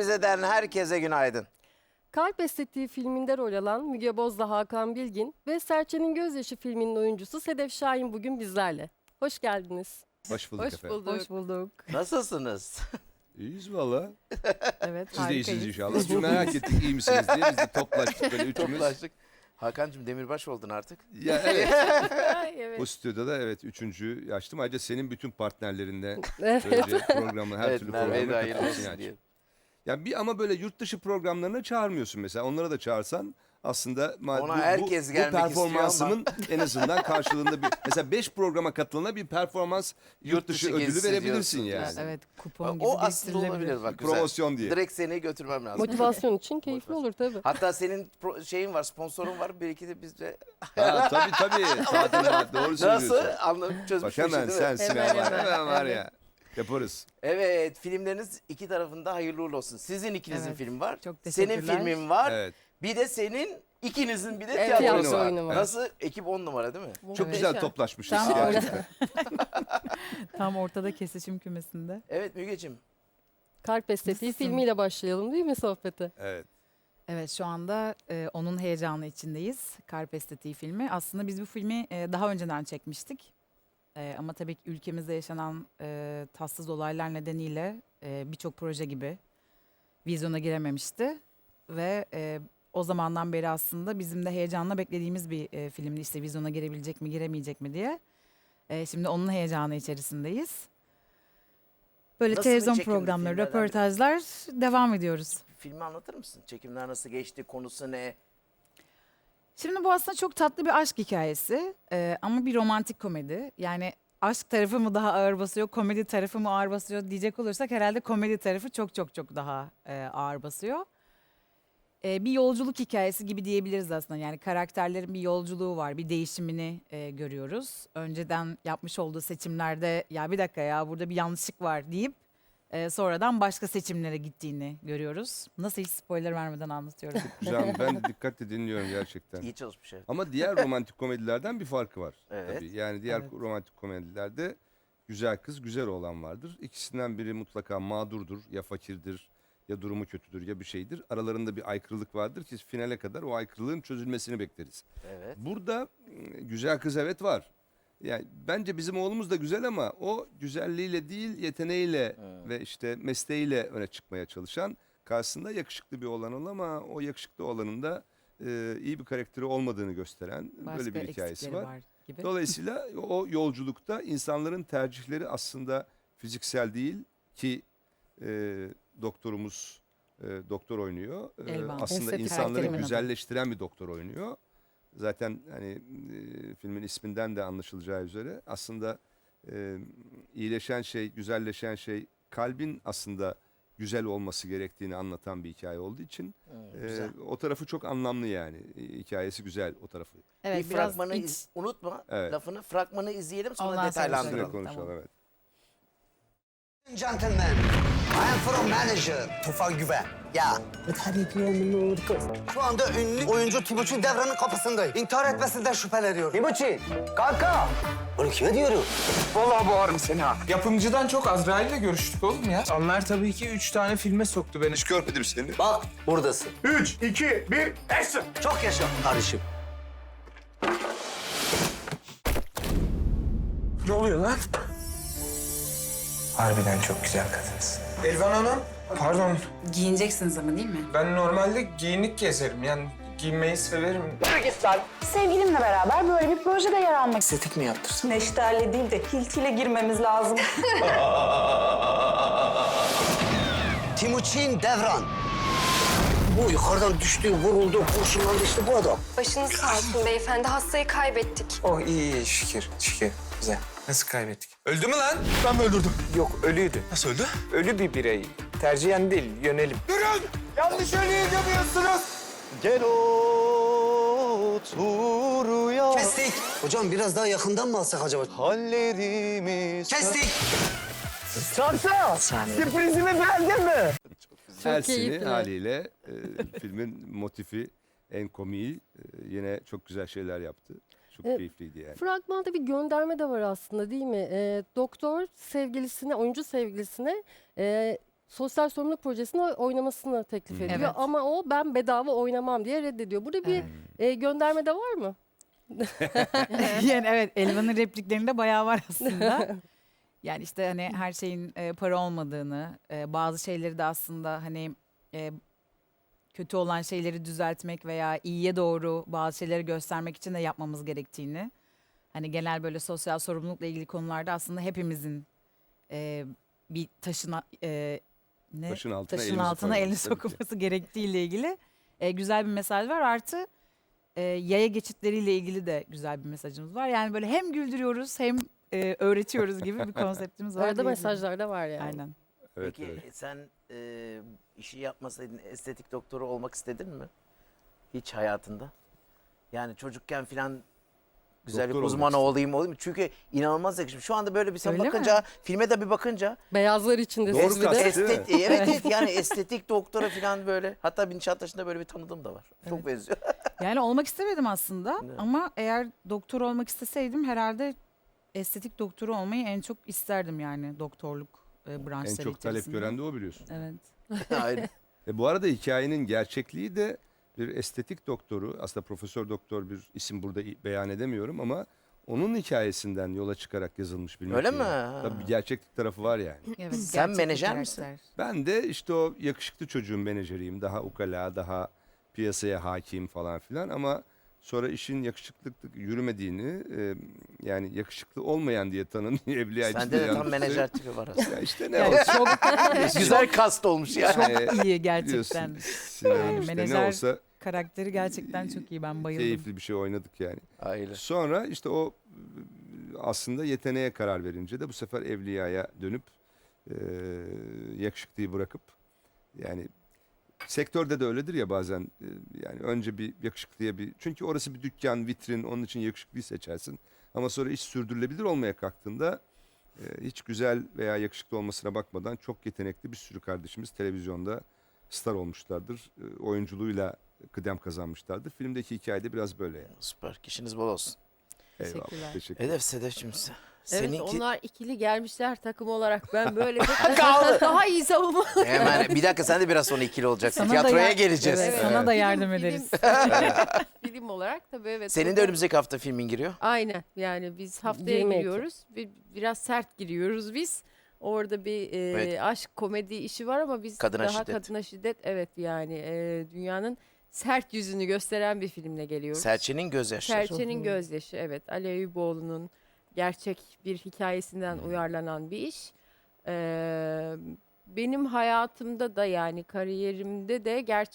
Rize'den herkese günaydın. Kalp Estetiği filminde rol alan Müge Bozdağ Hakan Bilgin ve Serçe'nin Gözyaşı filminin oyuncusu Sedef Şahin bugün bizlerle. Hoş geldiniz. Hoş bulduk Hoş efendim. bulduk. Hoş bulduk. Nasılsınız? İyiyiz valla. Evet, Siz de iyisiniz inşallah. Çünkü merak ettik iyi misiniz diye biz de toplaştık böyle üçümüz. Toplaştık. Hakan'cığım demirbaş oldun artık. Ya evet. Evet. Bu stüdyoda evet üçüncüyü açtım. Ayrıca senin bütün partnerlerinle Evet. böylece programı her evet türlü Merve'ye de hayırlı olsun diye. Ya bir ama böyle yurt dışı programlarına çağırmıyorsun mesela. Onlara da çağırsan aslında ma- Ona herkes bu, gelmek bu ama. performansımın en azından karşılığında bir mesela 5 programa katılana bir performans yurt, Yurt dışı, dışı ödülü gezisi verebilirsin diyorsun. yani. Evet, kupon gibi O aslında biriktirilebilir. olabilir bak güzel. Promosyon diye. Direkt seni götürmem lazım. Motivasyon için keyifli olur tabii. Hatta senin pro- şeyin var, sponsorun var. Belki de biz de Ha, tabii tabii. Tatil var, doğru söylüyorsun. nasıl anladım Bak çözmüşsün hemen değil mi? sensin Hemen, hemen, hemen. hemen var ya. Yaparız. Evet, filmleriniz iki tarafında hayırlı uğurlu olsun. Sizin ikinizin Evet, filmi var. çok Senin teşekkürler. filmin var. Evet. Bir de senin ikinizin bir de Evet, tiyatro var. oyunu var. Nasıl? Ekip on numara değil mi? Çok Muhteşem. güzel toplaşmışız Tam gerçekten. Tam ortada kesişim kümesinde. Evet Mügeciğim. Kalp Estetiği Nasılsın? filmiyle başlayalım değil mi sohbete? Evet. Evet şu anda e, onun heyecanı içindeyiz. Kalp Estetiği filmi. Aslında biz bu filmi e, daha önceden çekmiştik. E, ama tabii ki ülkemizde yaşanan e, tatsız olaylar nedeniyle e, birçok proje gibi vizyona girememişti. Ve e, o zamandan beri aslında bizim de heyecanla beklediğimiz bir e, filmdi. İşte vizyona girebilecek mi, giremeyecek mi diye. E, şimdi onun heyecanı içerisindeyiz. Böyle Nasıl bir televizyon çekimdi programları, filmlerden röportajlar devam ediyoruz. Filmi anlatır mısın? Çekimler nasıl geçti? Konusu ne? Şimdi bu aslında çok tatlı bir aşk hikayesi Ee, ama bir romantik komedi. Yani aşk tarafı mı daha ağır basıyor, komedi tarafı mı ağır basıyor diyecek olursak herhalde komedi tarafı çok çok çok daha e, ağır basıyor. Ee, bir yolculuk hikayesi gibi diyebiliriz aslında. Yani karakterlerin bir yolculuğu var, bir değişimini e, görüyoruz. Önceden yapmış olduğu seçimlerde ya bir dakika ya burada bir yanlışlık var deyip e, sonradan başka seçimlere gittiğini görüyoruz. Nasıl hiç spoiler vermeden anlatıyorum. Güzel. Ben de dikkatle dinliyorum gerçekten. İyi çalışmış evet. Ama diğer romantik komedilerden bir farkı var. Evet. Tabii. Yani diğer Evet. romantik komedilerde güzel kız, güzel oğlan vardır. İkisinden biri mutlaka mağdurdur, ya fakirdir, ya durumu kötüdür, ya bir şeydir. Aralarında bir aykırılık vardır ki finale kadar o aykırılığın çözülmesini bekleriz. Evet. Burada mm, güzel kız evet var. Yani bence bizim oğlumuz da güzel ama o güzelliğiyle değil yeteneğiyle ve işte mesleğiyle öne çıkmaya çalışan karşısında yakışıklı bir olan ol ama o yakışıklı olanın da e, iyi bir karakteri olmadığını gösteren Başka böyle bir hikayesi eksikleri var. var gibi. Dolayısıyla o yolculukta insanların tercihleri aslında fiziksel değil ki e, doktorumuz e, doktor oynuyor. E, Elvan. aslında Estetik insanları karakterimin adı. güzelleştiren bir doktor oynuyor. Zaten hani e, filmin isminden de anlaşılacağı üzere aslında e, iyileşen şey, güzelleşen şey kalbin aslında güzel olması gerektiğini anlatan bir hikaye olduğu için e, güzel. o tarafı çok anlamlı yani. E, Hikayesi güzel o tarafı. Evet, bir biraz fragmanı iç- iz- unutma Evet. lafını. Fragmanı izleyelim sonra Ondan sonra detaylandıralım. Tamam. konuşalım evet. Gentlemen, I am from manager Tufan Güven. Ya. Şu anda ünlü oyuncu Timuçin Devran'ın kapısındayım. İntihar etmesinden şüpheleniyorum. Timuçin, kanka. Oğlum kime diyorum? Vallahi boğarım seni ha. Yapımcıdan çok Azrail'le görüştük oğlum ya. Onlar tabii ki üç tane filme soktu beni. Hiç görmedim seni. Bak buradasın. Üç, iki, bir, action! Çok yaşa kardeşim. Ne oluyor lan? Harbiden çok güzel kadınsın. Elvan Hanım, pardon. Giyineceksiniz ama değil mi? Ben normalde giyinik gezerim. Yani giyinmeyi severim. Sevgilimle beraber böyle bir projede yer almak Estetik mi yaptırsın? Neşterle değil de hiltiyle girmemiz lazım. Timuçin Devran. Bu yukarıdan düştü, vuruldu, kurşunlandı işte bu adam. Başınız sağ olsun beyefendi. Hastayı kaybettik. Oh iyi iyi şükür, şükür. Güzel. Nasıl kaybettik? Öldü mü lan? Ben mi öldürdüm? Yok ölüydü. Nasıl öldü? Ölü bir birey. Tercihen değil, yönelim. Durun! Yanlış ölüyü gömüyorsunuz. Gel otur ya. Kestik. Hocam biraz daha yakından mı alsak acaba? Hallerimiz. Kestik. Sürprizimi beğendin mi? Elsini keyifli. haliyle e, filmin motifi en komiği e, yine çok güzel şeyler yaptı. Çok Evet. keyifliydi yani. Fragmanda bir gönderme de var aslında değil mi? Ee, doktor sevgilisine, oyuncu sevgilisine e, sosyal sorumluluk projesinde oynamasını teklif ediyor. Evet. Ama o ben bedava oynamam diye reddediyor. Burada bir e, gönderme de var mı? yani evet Elvan'ın repliklerinde bayağı var aslında. Yani işte hani her şeyin e, para olmadığını, e, bazı şeyleri de aslında hani e, kötü olan şeyleri düzeltmek veya iyiye doğru bazı şeyleri göstermek için de yapmamız gerektiğini. Hani genel böyle sosyal sorumlulukla ilgili konularda aslında hepimizin e, bir taşına e, ne? Taşın altına taşın elimizi altına elini sokulması gerektiğiyle ilgili e, güzel bir mesaj var. Artı e, yaya geçitleriyle ilgili de güzel bir mesajımız var. Yani böyle hem güldürüyoruz hem e, öğretiyoruz gibi bir konseptimiz var. Arada mesajlar da var yani. Aynen. Evet, Peki evet. sen e, işi yapmasaydın estetik doktoru olmak istedin mi? Hiç hayatında. Yani çocukken filan güzellik Doktor olmak uzmanı istedim. olayım olayım. Çünkü inanılmaz yakışmış. Şu anda böyle bir sen Öyle mi? bakınca filme de bir bakınca Beyazlar içinde Doğru siz bir de. Değil mi? estet, evet evet yani estetik doktora filan böyle. Hatta Nişantaşı'nda böyle bir tanıdığım da var. Çok benziyor. Yani olmak istemedim aslında Ne? ama eğer doktor olmak isteseydim herhalde estetik doktoru olmayı en çok isterdim yani doktorluk e, En branşları çok talep içerisinde. gören de o biliyorsun. Evet. Aynen. E bu arada hikayenin gerçekliği de bir estetik doktoru, aslında profesör doktor bir isim burada beyan edemiyorum ama onun hikayesinden yola çıkarak yazılmış bir Öyle metin. mi? Ha. Tabii bir gerçeklik tarafı var yani. evet Sen gerçek menajer misin? karakter. Ben de işte o yakışıklı çocuğun menajeriyim. Daha ukala, daha piyasaya hakim falan filan ama sonra işin yakışıklık yürümediğini e, yani yakışıklı olmayan diye tanınan Evliya Sende de tam menajer tipi var aslında. Ya işte ne Yani olsun. çok Güzel kast olmuş yani. çok iyi Biliyorsun gerçekten. Sinan Yani işte ne menajer- olsa Karakteri gerçekten çok iyi ben bayıldım. keyifli bir şey oynadık yani. Aile. Sonra işte o aslında yeteneğe karar verince de bu sefer Evliya'ya dönüp e, yakışıklıyı bırakıp yani sektörde de öyledir ya bazen e, yani önce bir yakışıklıya bir çünkü orası bir dükkan vitrin onun için yakışıklıyı seçersin ama sonra iş sürdürülebilir olmaya kalktığında e, hiç güzel veya yakışıklı olmasına bakmadan çok yetenekli bir sürü kardeşimiz televizyonda star olmuşlardır. E, oyunculuğuyla kıdem kazanmışlardır. Filmdeki hikaye de biraz böyle yani. Süper. Kişiniz bol olsun. Teşekkürler. Eyvallah. Teşekkür Hedef Sedef'cim. Evet Seninki... onlar ikili gelmişler takım olarak. Ben böyle Kaldı. daha iyi savunma. Hemen bir dakika sen de biraz sonra ikili olacaksın. Sana da Tiyatroya ya- geleceğiz. Evet, Evet. sana da yardım Film- ederiz. Film, film olarak tabii evet. Senin de önümüzdeki hafta filmin giriyor. Aynen yani biz haftaya 22. giriyoruz. Bir, biraz sert giriyoruz biz. Orada bir e, Evet. aşk komedi işi var ama biz Kadına daha şiddet. kadına şiddet evet yani e, dünyanın sert yüzünü gösteren bir filmle geliyoruz. Serçenin gözyaşları. Serçenin Gözyaşı evet Ali Eyüboğlu'nun gerçek bir hikayesinden uyarlanan bir iş. Ee, benim hayatımda da yani kariyerimde de gerçek